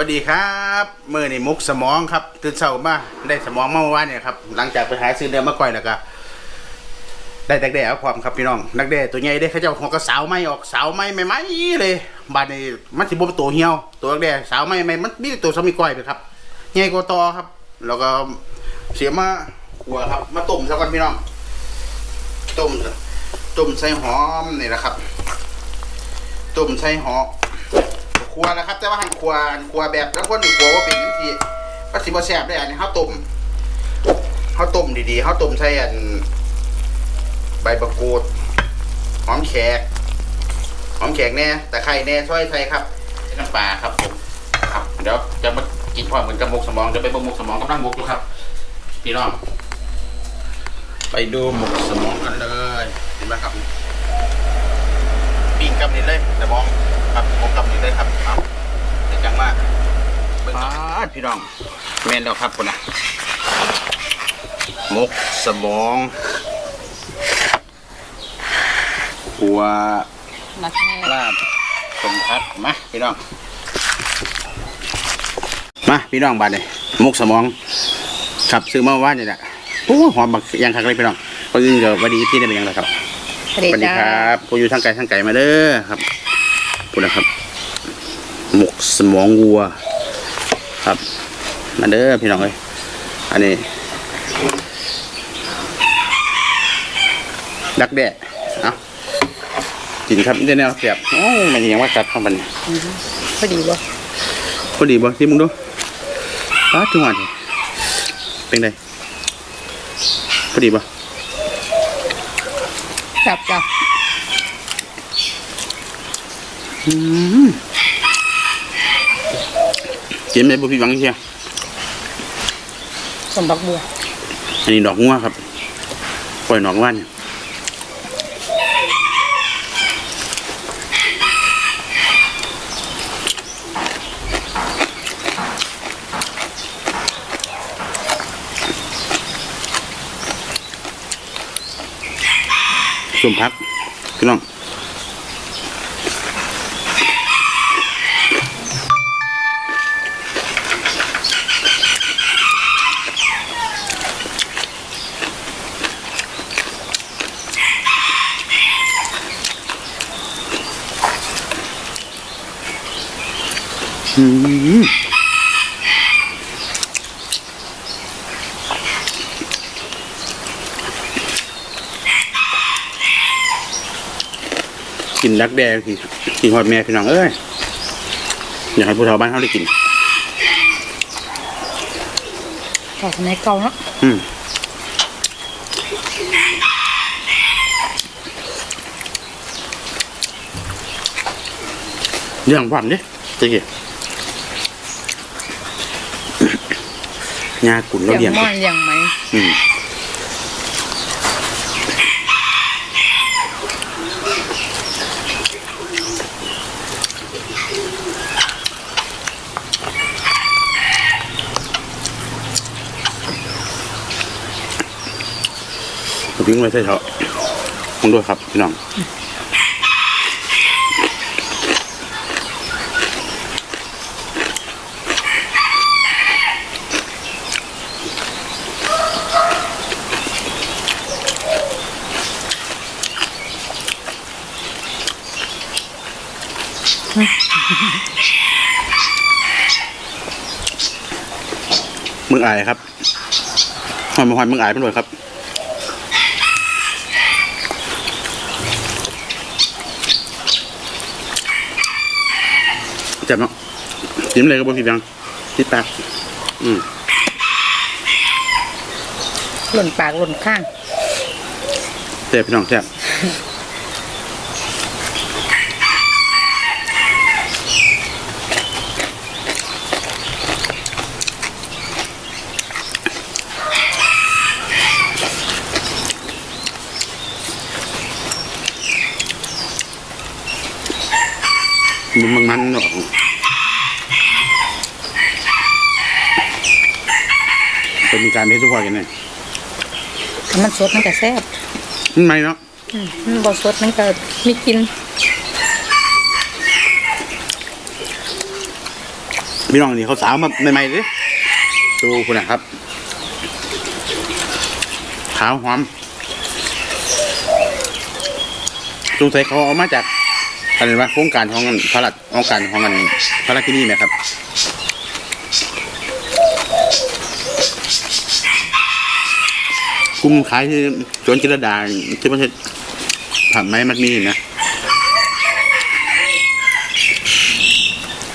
วัสดีครับเมื่อนี่มุกสมองครับตื่นเช้ามาได้สมองเมื่อวานเนี่ยครับหลังจากไปหาซื้อเนื้อมาก่อยแล้วก็ได้ดักแด้เอาความครับพี่น้องดักแด้ตัวใหญ่ได้เขาเจ้าหัวก็สาวไม่ออกสาวไม่ไม่ไม่เลยบาดนี้มันสิบ่เป็นตัวเหี่ยวตัวดักแด้สาวไม่ไม่มันมีตัวสามีก้อยไปครับใหญ่กว่าตอครับ แล้วก็เสียมาขัวครับ มาต้มซะก่อนพี่น้องต้มต้มใส่หอมนี่แหละครับต้มใส่หอม ครัวนะครับ แต่ว่าหั่นครัวครัวแบบแล้วคนหนึ่งครัวว่าเป็นจังซี่ก็สิบ่แซ่บได้อันนี้เฮาต้มเฮาวต้มดีๆเฮาวต้มใส่อันใบมะกรูดหอมแขกหอมแขกแน่แตะไคร้แน่ช่วยใส่ครับน้ำปลาครับผมครับเดี๋ยวจะมากินพร้อมกันกับมกสมองเดี๋ยวไปเบิ่งหมกสมองกำลังมกอยู่ครับ พี่น้องไปดูหมกสมองกันเลย เห็นไหมครับปิ้งกับนี่เลยสมอง ครับผมกับนี่เลยครับเอาเด็ดจังมากเบิ่งครับพี่น้องแม่นแล้วครับคนน่ะหมกสมองหัวมาแค่ลาบสมพัดมาพี่น้องมาพี่น้องบาดเลยหมกสมองครับซื้อมาเมื่อว่านนี่แหละโอ้หอมบักอยังคักเลยพี่น้องคนอื่นก็วันดีที่ได้เป็นยังไงครับสวัสดีสวัสดีจ้าครับผู้อยู่ทางไกลทางไกลมาเด้อครับ พูดนะครับ หมกสมองวัว ครับ มาเด้อพี่น้องเอ้ยอันนี้ดักแด้เอากินครับได้แนวเสียบโอ้ยมันยังว่ากัดเข้ามันพอดีบ่พอดีบ่ที่มึงดูป้าจังหวะนี่เป็นไงพอดีบ่จับจับ อืม กินไหมบุพี่หวังเชียสมบักบัว อันนี้ดอกงัวครับ ปล่อยดอกว่านเนี่ยส่วนพักพี่น้อง กินดักแดงกินกินหอดแม่พี่น้องเอ้ยอยากให้ผู้เฒ่าบ้านเขาได้กินต่อสมัยเก่าเนาะอืมเรื่องความเนี่ยตะกี้ งากุ่นเราอเลี้ยย่างงม่อนอย่างไหมอืมเอาทิ้งไว้ใส่เถอะมองด้วยครับพี่น้อง มึงอายครับหอยมาหอยมึงอายเป็นหน่วยครับจับเนาะจิ้มเลยก็บ่ผิดยังติดปากอืมหล่นปากหล่นข้างแซ่บพี่น้องแซ่บ มันมันมันเนาะเป็นการเทสทุกพอกันเนี่ยถ้ามันสดมันก็แซ่บมันไม่เนาะอืมมันบ่สดมันก็มีกินพี่น้องนี่เขาสาวมาใหม่ๆเลยดูคุณนะครับขาวหอมสงสัยเขาเอามาจาก อะไรวะโครงการของพระราชโครงการของกันพระราชที่นี่ไหมครับกลุ่มขายที่สวนจิรดาที่ประเทศผับไม้มัดมีนะ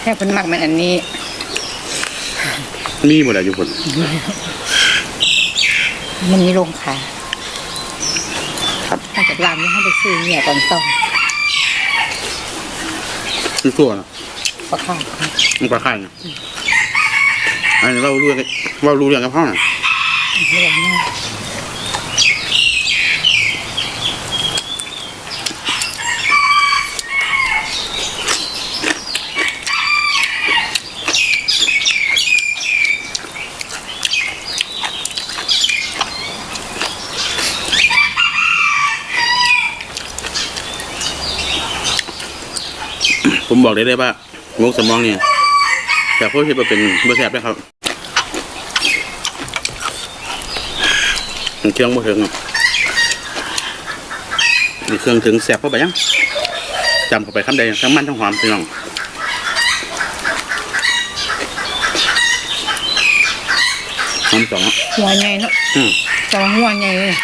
แค่เพิ่นมักมันอันนี้ มีหมดแล้วอยู่คนมันมีโรงขายครับถ้าจากร้านนี้ให้ไปซื้อเนี่ยตอนต้อง คือตัวนะก็ข้าวมันก็ขายนะอันนี้เรารู้เรื่องเรารู้เรื่องกับพ่อน่ะ ผมบอกได้เลยว่ามุกสมองเนี่ยแต่พวกที่มาเป็นบริษัทนะครับมันเครื่องบ่ถึงอะนี่เครื่องถึงแสบเข้าไปยังจำเข้าไปคำใดทั้งมันทั้งหอมพี่น้องหอมสองอะหัวใหญ่เนาะอืมแต่ว่าหัวใหญ่เลย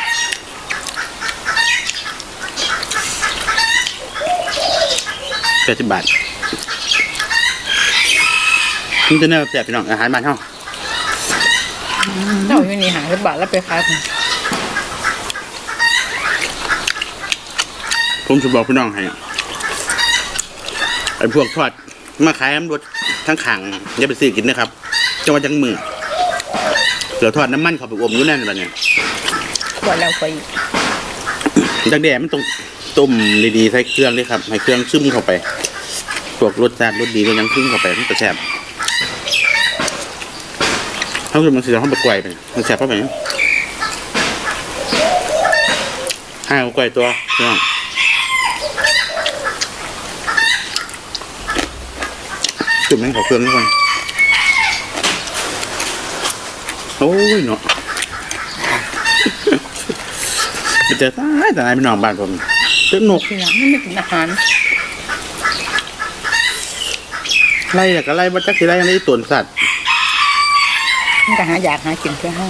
แปดสิบบาทมันจะเนื้อแสบพี่น้องอาหารบ้านเฮาเราอยู่นี่หาสิบบาทแล้วไปขายผมผมจะบอกพี่น้องให้ไอ้พวกทอดมาขายน้ำรสทั้งขังอย่าไปซื้อกินนะครับจังหวัดจังมือเดี๋ยวทอดน้ำมันเขาไปอมอยู่นั่นแบบเนี้ยขวดแล้วขวดอีกดักแด่มันต้อง ต้มดีๆใส่เครื่องเลยครับ ให้เครื่องซึมเข้าไปพวกรสชาติรสดีก็ยังซึมเข้าไปมันจะแซ่บเขาคือมันเสียห้องบะกวยไปมันแซ่บเข้าไปให้เอากล้วยตัวพี่น้องจุ่มให้เขาเครื่องทุกคนโอ้ยเนาะไปเจอตายแต่นายพี่น้องบ้านผม เจอนกทีหลังมันไม่กินอาหารไล่แต่ก็ไล่มาจักสิไล่ยังได้ตัวสัตว์มันก็หาอยากหากินเพื่อให้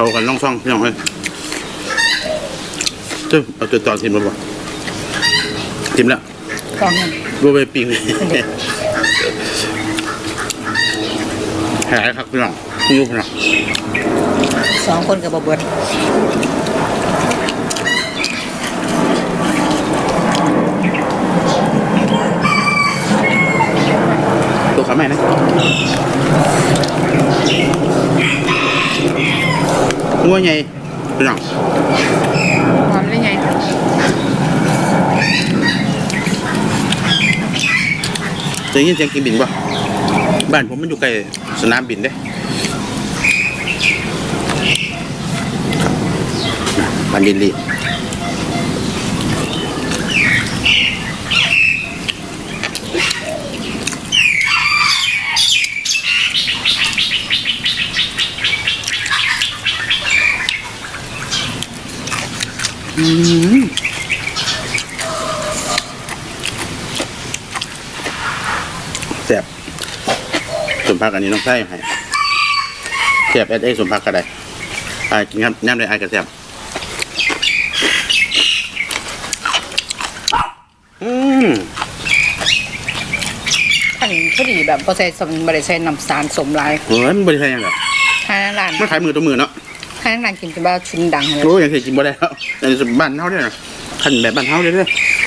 เขากันล่องซ่องพี่น้องเอ้ยเจ้าเอาตัวต่อทิมมาบ่ทิมแล้วกองเงินบัวไปปิงหายครับพี่น้องยูพี่น้องสองคนกับบเบิดตัวขาแม่นะ งัวใหญ่พี่น้องหอมได้ไงจะยินเสียงกินบินป่ะบ้านผมมันอยู่ใกล้สนามบินเด้ครับบ้านยินลี แซ่บสมพักอันนี้น้องไส้ให้แซ่บเอสเอสมพักก็ได้อ่ากินครับน้ำเลยอายกระแซ่บอืมอันพอดีแบบพอใส่สมบริใส่น้ำสารสมหลายเฮ้ยมันบริใช่ยังไงทางร้านมันขายมือตัวมือเนาะทางร้านกินจะบ้าชิ้นดังเลยโอ้ยยังเคยกินบ่ได้แล้วอันนี้บ้านเฮาเด้อขันแบบบ้านเฮาเด้อ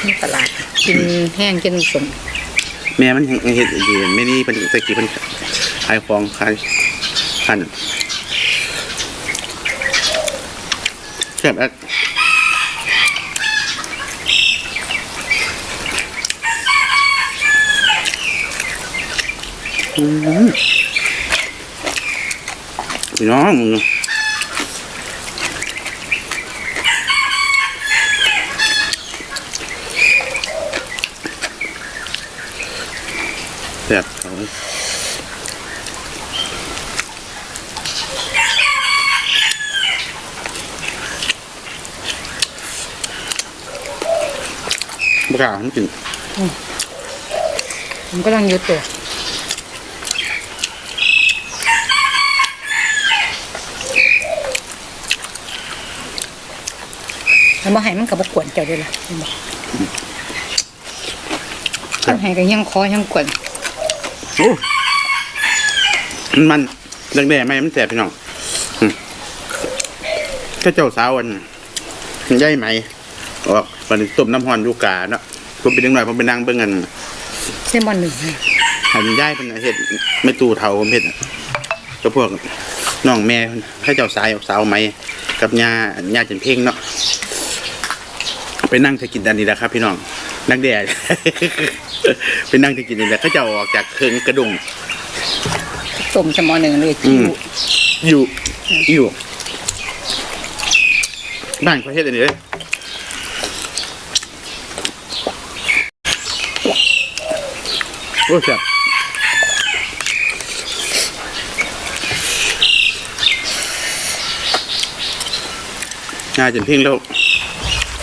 ที่ตลาดกินแห้งกินสมแม่มันยังเฮ็ดอยู่ไม่นี่เป็นตะกี้เป็นขายของขายขันแซ่บแอดอืมพี่น้องมึงแซ่บเขาบกล้ามันกินมันก็ลังอยุดตัวแล้วมาให้มันกับบกวนเจ้าด้วยล่ะเห็นบ่มันให้กันยังคอยังกวนโอ้มันมันแดงๆไหมมันแสบพี่น้องอืมถ้าเจ้าสาวอันย่ายไหมออกวันนี้ต้มน้ำฮอนอยูกาเนาะผมเป็นเด็กหน่อยผมไปนั่งเบิ่งกันเส้นบอลหนึ่งให้หันย่ายเป็นเห็ดไม่ตูเทาผมเห็ดก็พวกน้องแม่ถ้าเจ้าสายออกสาวไหม กับญาญาจันเพ่งเนาะไปนั่งจะกินดันนี้แหละครับ พี่น้องนักแด่ ไปนั่งจะกินนี่แหละเขาเจะออกจากเคืองกระดุงต้มสมอหนึ่งเลยอืจิ้วมอยู่อยู่บ้านเขาเฮ็ดอันนี้เลยโอ้แซ่บงานจนเพ่งแล้ว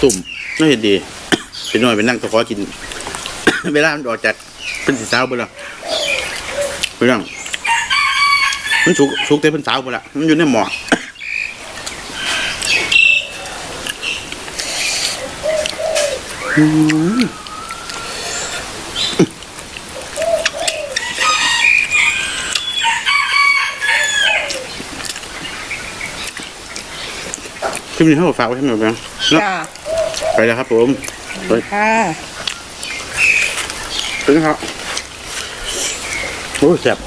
ตุ่มน่าเห็นดีเป็นหน่อยไปนั่งตะขอกิน เวลามันออกจากเป็นสีสาวไปแล้วไปนั่งมันสุกสุกแต่เป็นสาวหมดละมันอยู่ในหม้ออืมคลิปนี้เขาฝากไว้ให้หมดแล้วเนาะจ้าไปแล้วครับผมไปค่ะ ถึงครับโอ้แซ่บ